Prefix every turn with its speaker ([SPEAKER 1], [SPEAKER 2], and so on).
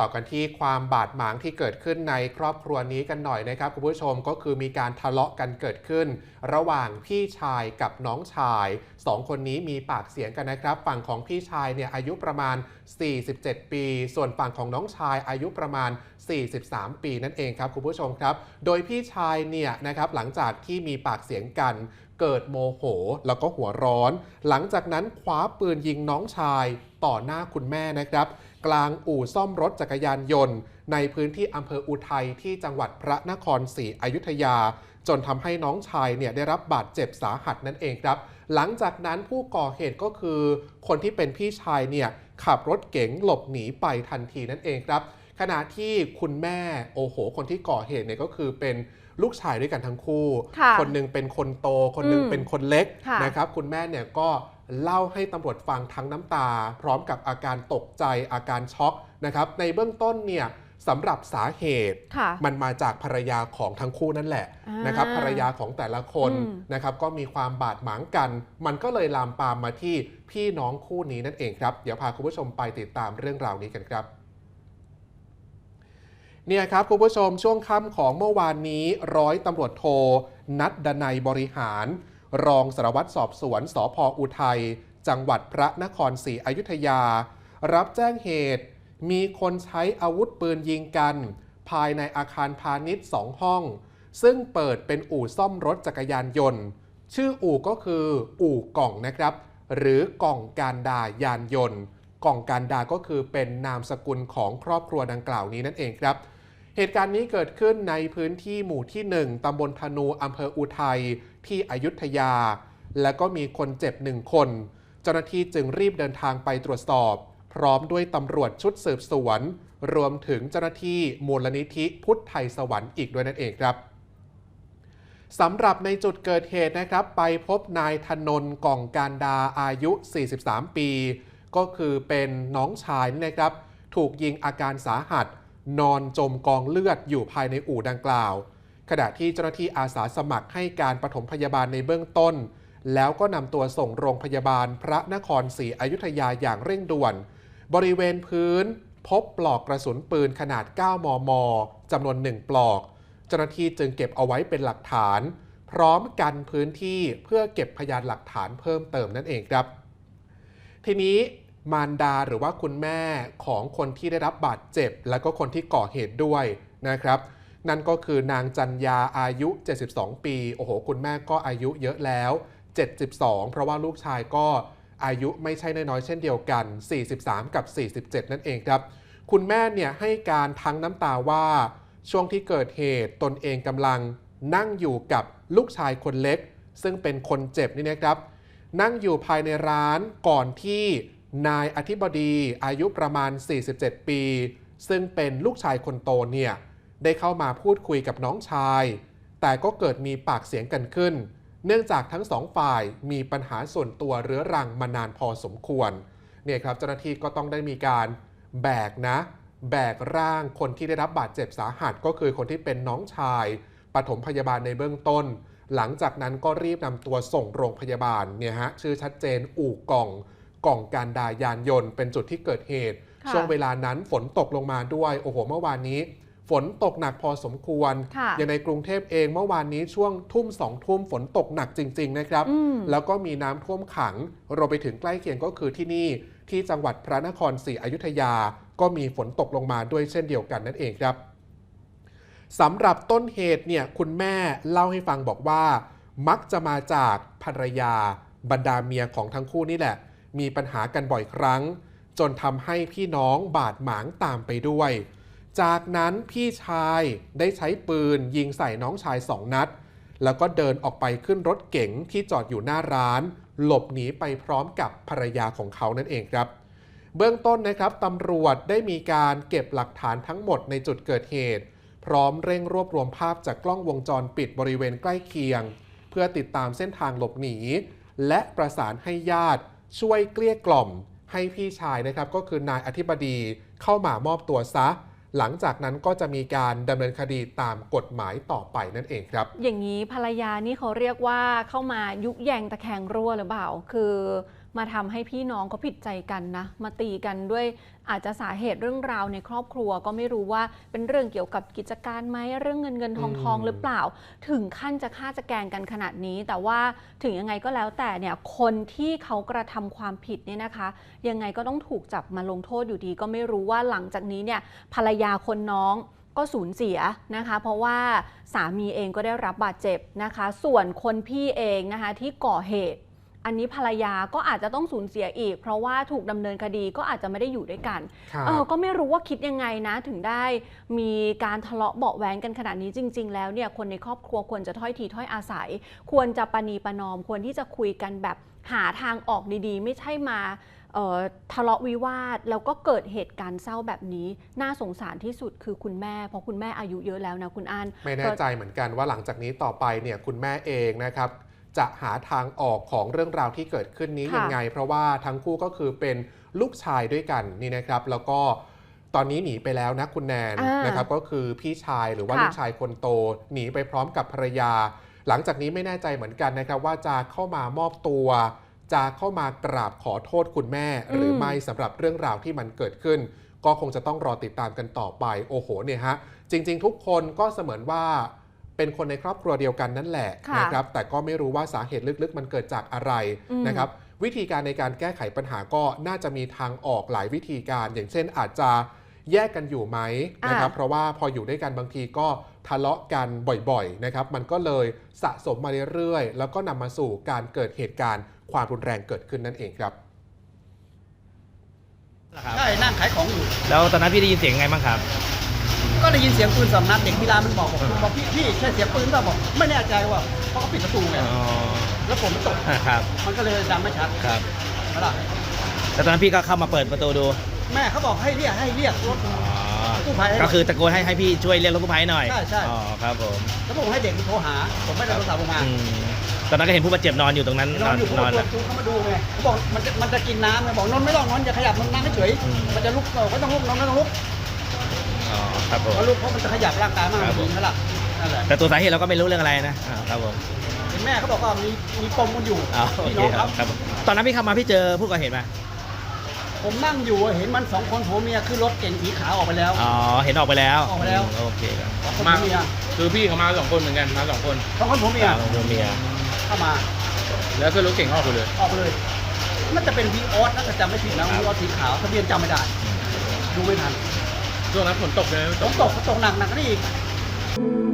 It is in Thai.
[SPEAKER 1] ต่อกันที่ความบาดหมางที่เกิดขึ้นในครอบครัวนี้กันหน่อยนะครับคุณผู้ชมก็คือมีการทะเลาะกันเกิดขึ้น ระหว่างพี่ชายกับน้องชายสองคนนี้มีปากเสียงกันนะครับ ฝั่งของพี่ชายเนี่ยอายุประมาณ 47 ปี ส่วนฝั่งของน้องชายอายุประมาณ 43 ปีนั่นเองครับคุณผู้ชมครับ โดยพี่ชายเนี่ยนะครับหลังจากที่มีปากเสียงกันเกิดโมโหแล้วก็หัวร้อน หลังจากนั้นคว้าปืนยิงน้องชายต่อหน้าคุณแม่นะครับ กลางอู่ซ่อมรถจักรยานยนต์ ในพื้นที่อำเภออุทัยที่จังหวัดพระนครศรีอยุธยา จนทำให้น้องชายเนี่ยได้รับบาดเจ็บสาหัสนั่นเองครับ หลังจากนั้นผู้ก่อเหตุก็คือ คนที่เป็นพี่ชายเนี่ยขับรถเก๋งหลบหนีไปทันทีนั่นเองครับ ขณะที่คุณแม่โอ้โห คนที่ก่อเหตุเนี่ยก็คือเป็นลูกชายด้วยกันทั้งคู่
[SPEAKER 2] ค่ะ
[SPEAKER 1] คนหนึ่งเป็นคนโต คนหนึ่ง
[SPEAKER 2] อืม
[SPEAKER 1] เป็นคนเล็ก
[SPEAKER 2] ค่ะ
[SPEAKER 1] นะครับ คุณแม่เนี่ยก็ เล่าให้ตำรวจฟังทั้งน้ำตา พร้อมกับอาการตกใจอาการช็อกนะครับ ในเบื้องต้นเนี่ยสำหรับสาเหตุ
[SPEAKER 2] ค่ะ
[SPEAKER 1] มันมาจากภรรยาของทั้งคู่นั่นแหละ
[SPEAKER 2] อ่าน
[SPEAKER 1] นะครับภรรยาของแต่ละคน
[SPEAKER 2] อืม
[SPEAKER 1] นะครับก็มีความบาดหมางกัน มันก็เลยลามปามมาที่พี่น้องคู่นี้นั่นเองครับ เดี๋ยวพาคุณผู้ชมไปติดตามเรื่องราวนี้กันครับเนี่ยครับคุณผู้ชมช่วงค่ำของเมื่อวานนี้ร้อยตำรวจโทนัดดนัยบริหาร รองสารวัตรสอบสวนสพอุทัย จังหวัดพระนครศรีอยุธยา รับแจ้งเหตุ มีคนใช้อาวุธปืนยิงกัน ภายในอาคารพาณิชย์สองห้อง ซึ่งเปิดเป็นอู่ซ่อมรถจักรยานยนต์ ชื่ออู่ก็คือ อู่กล่องนะครับ หรือกล่องการดายานยนต์ กล่องการดาก็คือเป็นนามสกุลของครอบครัวดังกล่าวนี้นั่นเองครับ เหตุการณ์นี้เกิดขึ้นในพื้นที่หมู่ที่ 1ตำบลธนูอำเภออุทัยที่อยุธยา และก็มีคนเจ็บหนึ่งคน เจ้าหน้าที่จึงรีบเดินทางไปตรวจสอบ พร้อมด้วยตำรวจชุดสืบสวน รวมถึงเจ้าหน้าที่มูลนิธิพุทธไทยสวรรค์อีกด้วยนั่นเองครับสำหรับในจุดเกิดเหตุนะครับ ไปพบนายธนนกล่องการดาอายุ 43 ปี ก็คือเป็นน้องชายนี่นะครับ ถูกยิงอาการสาหัส นอนจมกองเลือดอยู่ภายในอู่ดังกล่าว ขณะที่เจ้าหน้าที่อาสาสมัครให้การปฐมพยาบาลในเบื้องต้น แล้วก็นำตัวส่งโรงพยาบาลพระนครศรีอยุธยาอย่างเร่งด่วน บริเวณพื้น พบปลอกกระสุนปืนขนาด 9 มม จำนวน 1 ปลอก เจ้าหน้าที่จึงเก็บเอาไว้เป็นหลักฐาน พร้อมกันพื้นที่เพื่อเก็บพยานหลักฐานเพิ่มเติมนั่นเองครับ ทีนี้ มารดาหรือว่าคุณแม่ของคนที่ได้รับบาดเจ็บ และก็คนที่ก่อเหตุด้วยนะครับ นั่นก็คือนางจันยาอายุ 72 ปี โอ้โห คุณแม่ก็อายุเยอะแล้ว 72 เพราะว่าลูกชายก็อายุไม่ใช่น้อยๆเช่นเดียวกัน 43 กับ 47 นั่นเองครับ คุณแม่เนี่ยให้การทั้งน้ำตาว่าช่วงที่เกิดเหตุตนเองกำลังนั่งอยู่กับลูกชายคนเล็ก ซึ่งเป็นคนเจ็บนี่นะครับ นั่งอยู่ภายในร้านก่อนที่ นายอธิบดีอายุประมาณ 47 ปี ซึ่งเป็นลูกชายคนโตเนี่ยได้เข้ามาพูดคุยกับน้องชาย แต่ก็เกิดมีปากเสียงกันขึ้น เนื่องจากทั้งสองฝ่ายมีปัญหาส่วนตัวเรื้อรังมานานพอสมควรเนี่ยครับเจ้าหน้าที่ก็ต้องได้มีการแบกนะ แบกร่างคนที่ได้รับบาดเจ็บสาหัสก็คือคนที่เป็นน้องชายปฐมพยาบาลในเบื้องต้น หลังจากนั้นก็รีบนำตัวส่งโรงพยาบาลเนี่ยฮะชื่อชัดเจนอู่กล่อง กล่องการดายานยนต์ เป็นจุดที่เกิดเหตุ
[SPEAKER 2] ค่ะ
[SPEAKER 1] ช่วงเวลานั้นฝนตกลงมาด้วยโอ้โหเมื่อวานนี้ฝนตกหนักพอสมควร
[SPEAKER 2] ค่ะ
[SPEAKER 1] อย่างในกรุงเทพเองเมื่อวานนี้ช่วงทุ่มสองทุ่มฝนตกหนักจริง ๆ นะครับ
[SPEAKER 2] อืม
[SPEAKER 1] แล้วก็มีน้ำท่วมขังรวมไปถึงใกล้เคียงก็คือที่นี่ที่จังหวัดพระนครศรีอยุธยา ก็มีฝนตกลงมาด้วยเช่นเดียวกันนั่นเองครับสำหรับต้นเหตุเนี่ยคุณแม่เล่าให้ฟังบอกว่า มักจะมาจากภรรยาบรรดาเมียของทั้งคู่นี่แหละ มีปัญหากันบ่อยครั้ง จนทำให้พี่น้องบาดหมางตามไปด้วย จากนั้นพี่ชายได้ใช้ปืนยิงใส่น้องชายสองนัด แล้วก็เดินออกไปขึ้นรถเก๋งที่จอดอยู่หน้าร้าน หลบหนีไปพร้อมกับภรรยาของเขานั่นเองครับ เบื้องต้นนะครับตำรวจได้มีการเก็บหลักฐานทั้งหมดในจุดเกิดเหตุ พร้อมเร่งรวบรวมภาพจากกล้องวงจรปิดบริเวณใกล้เคียง เพื่อติดตามเส้นทางหลบหนีและประสานให้ญาติ ช่วยเกลี้ยกล่อมให้พี่ชายนะครับก็คือนายอธิบดีเข้ามามอบตัวซะ หลังจากนั้นก็จะมีการดำเนินคดีตามกฎหมายต่อไปนั่นเองครับ
[SPEAKER 2] อย่างนี้ภรรยานี่เขาเรียกว่าเข้ามายุแยงตะแคงรั่วหรือเปล่า คือ มาทำให้พี่น้องเขาผิดใจกันนะ มาตีกันด้วยอาจจะสาเหตุเรื่องราวในครอบครัวก็ไม่รู้ว่าเป็นเรื่องเกี่ยวกับกิจการไหมเรื่องเงินเงินทองทอง
[SPEAKER 1] อืม
[SPEAKER 2] หรือเปล่า ถึงขั้นจะฆ่าจะแกล้งกันขนาดนี้ แต่ว่าถึงยังไงก็แล้วแต่เนี่ยคนที่เขากระทำความผิดเนี่ยนะคะ ยังไงก็ต้องถูกจับมาลงโทษอยู่ดี ก็ไม่รู้ว่าหลังจากนี้เนี่ยภรรยาคนน้องก็สูญเสียนะคะ เพราะว่าสามีเองก็ได้รับบาดเจ็บนะคะ ส่วนคนพี่เองนะคะที่ก่อเหตุ อันนี้ภรรยาก็อาจจะต้องสูญเสียอีก เพราะว่าถูกดำเนินคดีก็อาจจะไม่ได้อยู่ด้วยกัน
[SPEAKER 1] ครับ
[SPEAKER 2] เออก็ไม่รู้ว่าคิดยังไงนะ ถึงได้มีการทะเลาะเบาะแว้งกันขนาดนี้จริง ๆ แล้วเนี่ยคนในครอบครัวควรจะถ้อยทีถ้อยอาศัย ควรจะปณีประนอมควรที่จะคุยกันแบบหาทางออกดีๆ ไม่ใช่มาเอ่อทะเลาะวิวาทแล้วก็เกิดเหตุการณ์เศร้าแบบนี้ น่าสงสารที่สุดคือคุณแม่เพราะคุณแม่อายุเยอะแล้วนะคุณอัน
[SPEAKER 1] ไม่แน่ใจเหมือนกันว่าหลังจากนี้ต่อไปเนี่ยคุณแม่เองนะครับ จะหาทางออกของเรื่องราวที่เกิดขึ้นนี้
[SPEAKER 2] ค่ะ
[SPEAKER 1] ยังไง เพราะว่าทั้งคู่ก็คือเป็นลูกชายด้วยกันนี่นะครับ แล้วก็ตอนนี้หนีไปแล้วนะคุณแนน
[SPEAKER 2] อ่าน
[SPEAKER 1] นะครับก็คือพี่ชายหรือว่า
[SPEAKER 2] ค่ะ
[SPEAKER 1] ลูกชายคนโต หนีไปพร้อมกับภรรยา หลังจากนี้ไม่แน่ใจเหมือนกันนะครับว่าจะเข้ามามอบตัว จะเข้ามากราบขอโทษคุณแม่ หรือไม่สำหรับเรื่องราวที่มันเกิดขึ้น ก็คงจะต้องรอติดตามกันต่อไปโอ้โหเนี่ยฮะจริง ๆ ทุกคนก็เสมือนว่า เป็นคนในครอบครัวเดียวกันนั่นแหละ
[SPEAKER 2] ค่ะ
[SPEAKER 1] นะครับแต่ก็ไม่รู้ว่าสาเหตุลึกๆ มันเกิดจากอะไร
[SPEAKER 2] อืม
[SPEAKER 1] นะครับวิธีการในการแก้ไขปัญหาก็น่าจะมีทางออกหลายวิธีการ อย่างเช่นอาจจะแยกกันอยู่ไหมนะครับเพราะว่าพออยู่ด้วยกันบางทีก็ทะเลาะกันบ่อยๆนะครับมันก็เลยสะสมมาเรื่อยๆ แล้วก็นำมาสู่การเกิดเหตุการณ์ความรุนแรงเกิดขึ้นนั่นเองครับ
[SPEAKER 3] ครับ
[SPEAKER 4] ใช่นั่งขายของอยู่
[SPEAKER 3] แล้วตอนนั้นพี่ได้ยินเสียงไงบ้างครับ
[SPEAKER 4] ก็ได้ยินเสียงปืนสองนัดเด็กที่ร้านมันบอกบอกบอกพี่พี่ใช่เสียงปืนเปล่าบอกไม่แน่ใจว่าเพราะเขาปิดประตูไง
[SPEAKER 3] อ๋อ
[SPEAKER 4] แล้วผมมันตก
[SPEAKER 3] ครับ
[SPEAKER 4] มันก็เลยดังไม่ชัด
[SPEAKER 3] ครับ
[SPEAKER 4] นะล่ะ
[SPEAKER 3] แล้วตอนนั้นพี่ก็เข้ามาเปิดประตูดู
[SPEAKER 4] แม่เขาบอกให้เรียกให้เรียกรถ
[SPEAKER 3] อ๋อ
[SPEAKER 4] กู้ภัยให้หน่
[SPEAKER 3] ก็
[SPEAKER 4] อย
[SPEAKER 3] คือตะโกนให้ให้พี่ช่วยเรียกรถกู้ภัยหน่อย
[SPEAKER 4] ใช่ใช่
[SPEAKER 3] อ๋อครับผม
[SPEAKER 4] แล้วผมให้เด็กมันโทรหา ผมไม่ได้โทรศัพท์ลงมา
[SPEAKER 3] อืมตอนนั้นก็เห็นผู้บาดเจ็บนอนอยู่ตรงนั้น
[SPEAKER 4] นอนอยู่ผม
[SPEAKER 3] นอน
[SPEAKER 4] ก็
[SPEAKER 3] นะ
[SPEAKER 4] ตัวเขามาดูไงเขาบอกมันจะมันจะกินน้ำไงบอกนอนไม่ต้องนอนอย่าขยับนอนนั่งเฉยๆ
[SPEAKER 3] อืม
[SPEAKER 4] มันจะลุกเออไม่ต้องลุกนอนไม่ต้องลุก
[SPEAKER 3] อ๋อ ครับผม
[SPEAKER 4] เพราะลุกเพราะมันจะขยับร่างกายมาก
[SPEAKER 3] ครับผม
[SPEAKER 4] นั่นแหละนั่นแหละ
[SPEAKER 3] แต่ตัวสาเหตุเราก็ไม่รู้เรื่องอะไรนะอ่าครับผม
[SPEAKER 4] เห็นแม่เขาบอกว่ามีมีปมกันอยู่
[SPEAKER 3] อ๋อโอ
[SPEAKER 4] พี่
[SPEAKER 3] เค
[SPEAKER 4] น้อง
[SPEAKER 3] ค
[SPEAKER 4] ค
[SPEAKER 3] รั
[SPEAKER 4] รั
[SPEAKER 3] บบครับผมตอนนั้นพี่เข้ามาพี่เจอผู้ก่อเหตุไหม
[SPEAKER 4] ผมนั่งอยู่เห็นมันสองคนผัวเมียขึ้นรถเก๋งสีขาวออกไปแล้ว
[SPEAKER 3] อ๋อเห็นออกไปแล้ว
[SPEAKER 4] ออกไปแล้ว
[SPEAKER 3] มโอเคครับ
[SPEAKER 4] สองคนผัวเมีย
[SPEAKER 5] คือพี่เขามาสองคนเหมือนกันมาสองคน
[SPEAKER 4] สองคนผัวเมีย
[SPEAKER 3] อ่าโรงเมีย
[SPEAKER 4] เข้ามา
[SPEAKER 5] แล้วขึ้นรถเก่งออกไปเลย
[SPEAKER 4] ออกไปเลยน่าจะเป็นวีออสน่าจะจำไม่ผิดนะวีออสสีขาวทะเบียนจำไม่ได้ ดูไม่ทัน
[SPEAKER 5] ช่วงนั้นฝนตกเลย
[SPEAKER 4] ฝนตกฝนตกหนักหนักนี่อีก